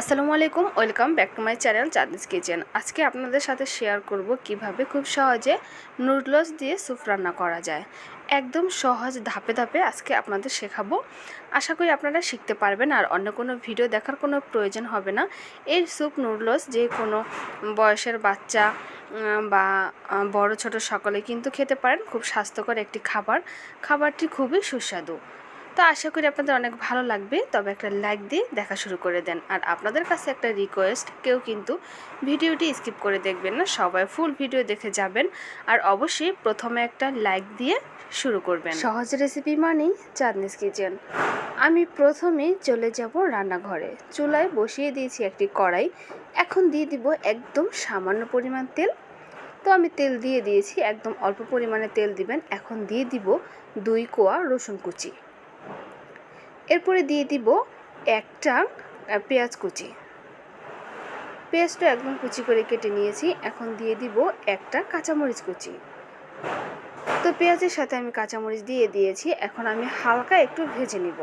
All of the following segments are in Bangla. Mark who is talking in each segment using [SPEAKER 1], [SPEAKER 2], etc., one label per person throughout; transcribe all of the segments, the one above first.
[SPEAKER 1] আসসালামু আলাইকুম, welcome back to my channel Chandni's kitchen. আজকে আপনাদের সাথে শেয়ার করব কীভাবে খুব সহজে নুডলস দিয়ে স্যুপ রান্না করা যায়। একদম সহজ ধাপে ধাপে আজকে আপনাদের শেখাবো। আশা করি আপনারা শিখতে পারবেন আর অন্য কোনো ভিডিও দেখার কোনো প্রয়োজন হবে না। এই স্যুপ, নুডলস যে কোনো বয়সের বাচ্চা বা বড় ছোট সকলে কিন্তু খেতে পারেন। খুব স্বাস্থ্যকর একটি খাবার। খাবারটি খুবই সুস্বাদু। তো আশা করি আপনাদের অনেক ভালো লাগবে। তবে একটা লাইক দিয়ে দেখা শুরু করে দেন। আর আপনাদের কাছে একটা রিকোয়েস্ট কেউ কিন্তু ভিডিওটি স্কিপ করে দেখবেন না, সবাই ফুল ভিডিও দেখে যাবেন। আর অবশ্যই প্রথমে একটা লাইক দিয়ে শুরু করবেন। সহজ রেসিপি মানেই চাঁদনিস কিচেন আমি প্রথমেই চলে যাব রান্নাঘরে। চুলায় বসিয়ে দিয়েছি একটি কড়াই। এখন দিয়ে দিব একদম সামান্য পরিমাণ তেল। তো আমি তেল দিয়ে দিয়েছি, একদম অল্প পরিমাণে তেল দিবেন। এখন দিয়ে দিব দুই কোয়া রসুন কুচি। এরপরে দিয়ে দিব একটা পেঁয়াজ কুচি। পেঁয়াজটা একদম কুচি করে কেটে নিয়েছি। এখন দিয়ে দিব একটা কাঁচামরিচ কুচি। তো পেঁয়াজের সাথে আমি কাঁচামরিচ দিয়ে দিয়েছি। এখন আমি হালকা একটু ভেজে নিব।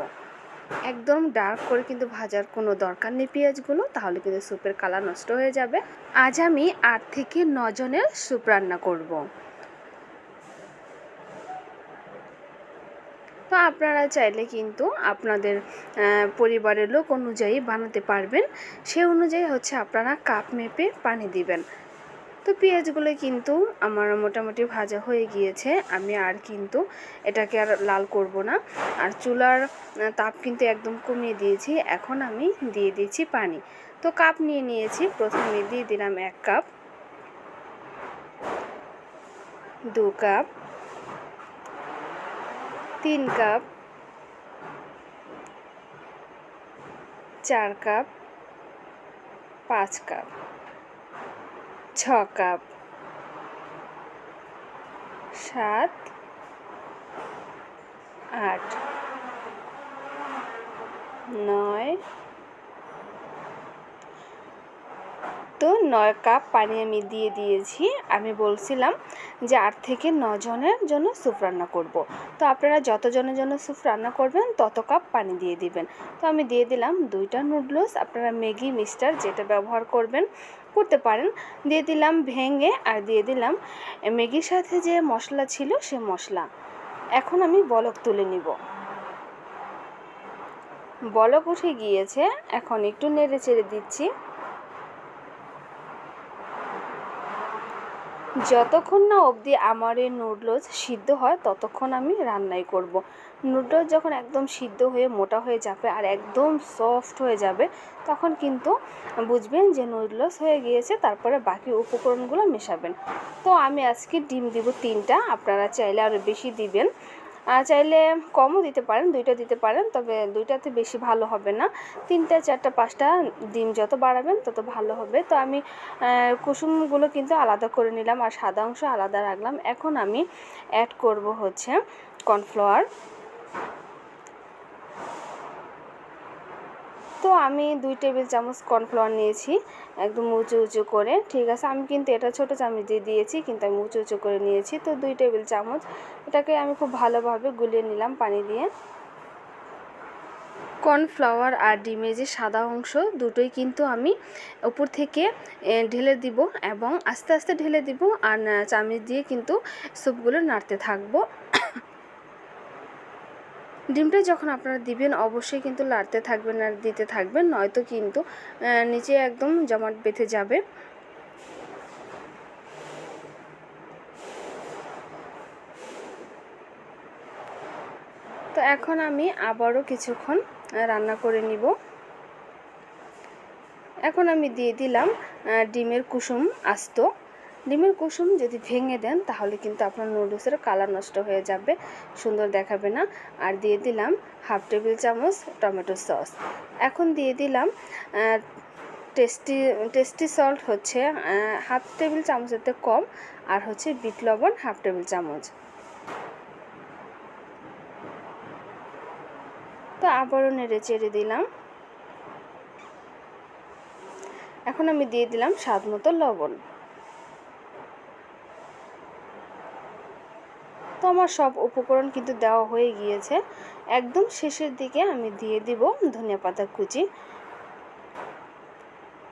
[SPEAKER 1] একদম ডার্ক করে কিন্তু ভাজার কোনো দরকার নেই পেঁয়াজগুলো, তাহলে কিন্তু স্যুপের কালার নষ্ট হয়ে যাবে। আজ আমি আট থেকে জনের স্যুপ রান্না করব। তো আপনারা চাইলে কিন্তু আপনাদের পরিবারের লোক অনুযায়ী বানাতে পারবেন। সে অনুযায়ী হচ্ছে আপনারা কাপ মেপে পানি দিবেন। তো পেঁয়াজগুলো কিন্তু আমার মোটামুটি ভাজা হয়ে গিয়েছে। আমি আর কিন্তু এটাকে আর লাল করব না। আর চুলার তাপ কিন্তু একদম কমিয়ে দিয়েছি। এখন আমি দিয়ে দিয়েছি পানি। তো কাপ নিয়ে নিয়েছি। প্রথমে দিয়ে দিলাম এক কাপ। দু কাপ। তিন কাপ চার কাপ পাঁচ কাপ ছ কাপ সাত আট নয় তো নয় কাপ পানি আমি দিয়ে দিয়েছি। আমি বলছিলাম যে আট থেকে জনের জন্য স্যুপ রান্না করব। তো আপনারা যত জনের জন্য স্যুপ রান্না করবেন, তত কাপ পানি দিয়ে দিবেন। তো আমি দিয়ে দিলাম দুইটা নুডলস। আপনারা ম্যাগি, মিস্টার যেটা ব্যবহার করবেন, করতে পারেন। দিয়ে দিলাম ভেঙে আর দিয়ে দিলাম ম্যাগির সাথে যে মশলা ছিল, সে মশলা। এখন আমি বলক তুলে নিব। বলক উঠে গিয়েছে। এখন একটু নেড়ে চেড়ে দিচ্ছি। যতক্ষণ না অবধি আমার এই নুডলস সিদ্ধ হয়, ততক্ষণ আমি রান্নাই করব। নুডলস যখন একদম সিদ্ধ হয়ে মোটা হয়ে যাবে আর একদম সফট হয়ে যাবে, তখন কিন্তু বুঝবেন যে নুডলস হয়ে গিয়েছে, তারপরে বাকি উপকরণগুলো মেশাবেন তো আমি আজকে ডিম দিব তিনটা, আপনারা চাইলে আরও বেশি দিবেন চাইলে কমও দিতে পারেন, দুইটা দিতে পারেন, তবে দুইটাতে বেশি ভালো হবে না। তিনটা, চারটা, পাঁচটা ডিম যত বাড়াবেন তত ভালো হবে। তো আমি কুসুমগুলো কিন্তু আলাদা করে নিলাম আর সাদা অংশ আলাদা রাখলাম। এখন আমি অ্যাড করব হচ্ছে কর্নফ্লাওয়ার তো আমি দুই টেবিল চামচ কর্নফ্লাওয়ার নিয়েছি, একদম উঁচু উঁচু করে, ঠিক আছে? আমি কিন্তু এটা ছোটো চামচ দিয়ে দিয়েছি, কিন্তু আমি উঁচু উঁচু করে নিয়েছি। তো দুই টেবিল চামচ, এটাকে আমি খুব ভালোভাবে গুলিয়ে নিলাম পানি দিয়ে। কর্নফ্লাওয়ার আর ডিমের যে সাদা অংশ, দুটোই কিন্তু আমি উপর থেকে ঢেলে দিব এবং আস্তে আস্তে ঢেলে দিব, আর চামচ দিয়ে কিন্তু স্যুপগুলো নাড়তে থাকব। ডিমটা যখন আপনারা দিবেন, অবশ্যই কিন্তু লাড়তে থাকবেন আর দিতে থাকবেন, নয়তো কিন্তু নিচে একদম জমাট বেঁধে যাবে। তো এখন আমি আবারও কিছুক্ষণ রান্না করে নিব। এখন আমি দিয়ে দিলাম ডিমের কুসুম আস্ত। ডিমের কুসুম যদি ভেঙে দেন, তাহলে কিন্তু আপনার নুডলসের কালার নষ্ট হয়ে যাবে, সুন্দর দেখাবে না। আর দিয়ে দিলাম হাফ টেবিল চামচ টমেটো সস এখন দিয়ে দিলাম টেস্টি টেস্টি সল্ট হচ্ছে হাফ টেবিল চামচের কম, আর হচ্ছে বিট লবণ হাফ টেবিল চামচ। তো আবারও নেড়ে চেড়ে দিলাম। এখন আমি দিয়ে দিলাম স্বাদ মতো লবণ। তো আমার সব উপকরণ কিন্তু দেওয়া হয়ে গিয়েছে। একদম শেষের দিকে আমি দিয়ে দিব ধনিয়া পাতা কুচি।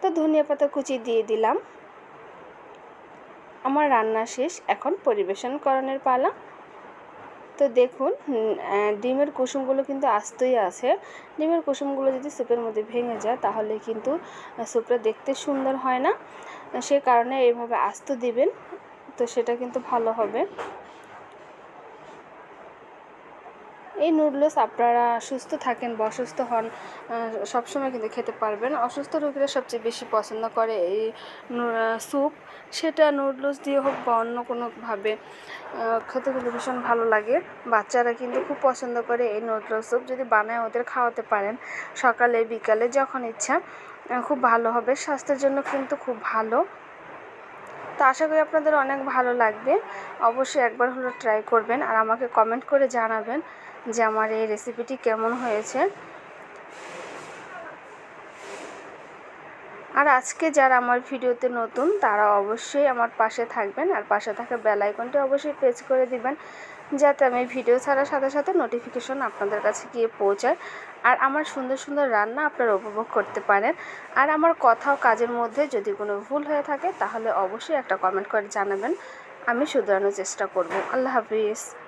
[SPEAKER 1] তো ধনিয়া পাতা কুচি দিয়ে দিলাম। আমার রান্না শেষ, এখন পরিবেশন করণের পালা। তো দেখুন ডিমের কুসুমগুলো কিন্তু আস্তই আছে। ডিমের কুসুমগুলো যদি স্যুপের মধ্যে ভেঙে যায়, তাহলে কিন্তু স্যুপটা দেখতে সুন্দর হয় না। সে কারণে এইভাবে আস্ত দিবেন, তো সেটা কিন্তু ভালো হবে। এই নুডলস আপনারা সুস্থ থাকেন বা অসুস্থ হন সবসময় কিন্তু খেতে পারবেন। অসুস্থ রোগীরা সবচেয়ে বেশি পছন্দ করে এই স্যুপ সেটা নুডলস দিয়ে হোক বা অন্য কোনোভাবে খেতে কিন্তু ভীষণ ভালো লাগে। বাচ্চারা কিন্তু খুব পছন্দ করে এই নুডলস স্যুপ যদি বানায় ওদের খাওয়াতে পারেন সকালে, বিকালে, যখন ইচ্ছা খুব ভালো হবে। স্বাস্থ্যের জন্য কিন্তু খুব ভালো। তো আশা করি আপনাদের অনেক ভালো লাগবে। অবশ্যই একবার হলো ট্রাই করবেন আর আমাকে কমেন্ট করে জানাবেন যে আমার এই রেসিপিটি কেমন হয়েছে। আর আজকে যারা আমার ভিডিওতে নতুন, তারা অবশ্যই আমার পাশে থাকবেন আর পাশে থাকা বেল আইকনটি অবশ্যই প্রেস করে দিবেন। যাতে আমি ভিডিও ছাড়ার সাথে সাথে নোটিফিকেশন আপনাদের কাছে গিয়ে পৌঁছায়। আর আমার সুন্দর সুন্দর রান্না আপনারা উপভোগ করতে পারেন। আর আমার কথাও কাজের মধ্যে যদি কোনো ভুল হয়ে থাকে, তাহলে অবশ্যই একটা কমেন্ট করে জানাবেন। আমি শুধরানোর চেষ্টা করব। আল্লাহ হাফিজ।